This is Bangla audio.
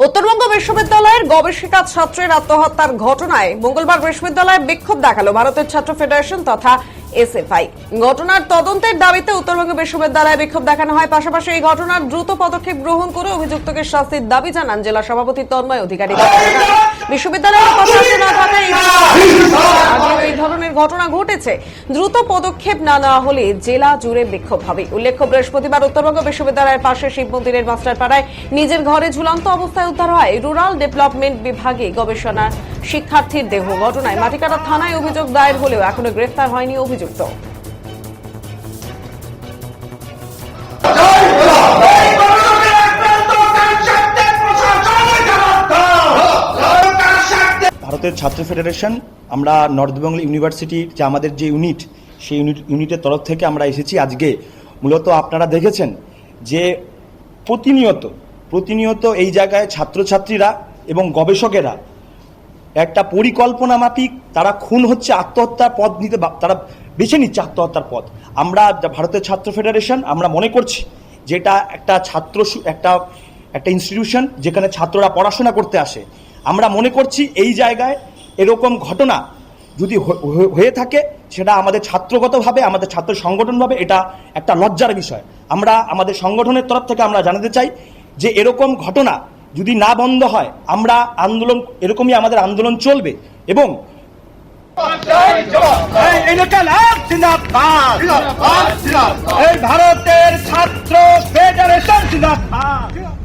উত্তরবঙ্গ বিশ্ববিদ্যালয়ের গবেষিকা ছাত্রের আত্মহত্যার ঘটনায় মঙ্গলবার বিশ্ববিদ্যালয়ে বিক্ষোভ দেখাল ভারতের ছাত্র ফেডারেশন তথা এসএফআই। ঘটনার তদন্তের দাবিতে উত্তরবঙ্গ বিশ্ববিদ্যালয়ে বিক্ষোভ দেখানো হয়। পাশাপাশি এই ঘটনার দ্রুত পদক্ষেপ গ্রহণ করে অভিযুক্তকে শাস্তির দাবি জানান জেলা সভাপতি তন্ময় অধিকারী। বিশ্ববিদ্যালয়ের কথা না থাকায় এই- আগেও এই ধরনের ঘটনা ঘটেছে। দ্রুত পদক্ষেপ না নেওয়া হলে জেলা জুড়ে বিক্ষোভ হবে উল্লেখ্য, বৃহস্পতিবার উত্তরবঙ্গ বিশ্ববিদ্যালয়ের পাশে শিব মন্দিরের মাস্টারপাড়ায় নিজের ঘরে ঝুলন্ত অবস্থায় উদ্ধার হয় রুরাল ডেভেলপমেন্ট বিভাগে গবেষণা শিক্ষার্থীর দেহ। ঘটনায় মাটিকাটা থানায় অভিযোগ দায়ের হলেও এখনও গ্রেফতার হয়নি অভিযুক্ত। ভারতের ছাত্র ফেডারেশন, আমরা নর্থ বেঙ্গল ইউনিভার্সিটির যে আমাদের যে ইউনিট, সেই ইউনিট, ইউনিটের তরফ থেকে আমরা এসেছি আজকে। মূলত আপনারা দেখেছেন যে প্রতিনিয়ত প্রতিনিয়ত এই জায়গায় ছাত্রছাত্রীরা এবং গবেষকেরা একটা পরিকল্পনা মাফিক, তারা খুন হচ্ছে আত্মহত্যার পথ নিতে তারা বেছে নিচ্ছে আত্মহত্যার পথ। আমরা ভারতের ছাত্র ফেডারেশন, আমরা মনে করছি যেটা একটা ছাত্র একটা একটা ইনস্টিটিউশন যেখানে ছাত্ররা পড়াশোনা করতে আসে। আমরা মনে করছি এই জায়গায় এরকম ঘটনা যদি হয়ে থাকে সেটা আমাদের ছাত্রগতভাবে আমাদের ছাত্র সংগঠনভাবে এটা একটা লজ্জার বিষয়। আমরা আমাদের সংগঠনের তরফ থেকে আমরা জানাতে চাই যে এরকম ঘটনা যদি না বন্ধ হয় আমরা আন্দোলন এরকমই আমাদের আন্দোলন চলবে এবং ভারতের ছাত্র ফেডারেশন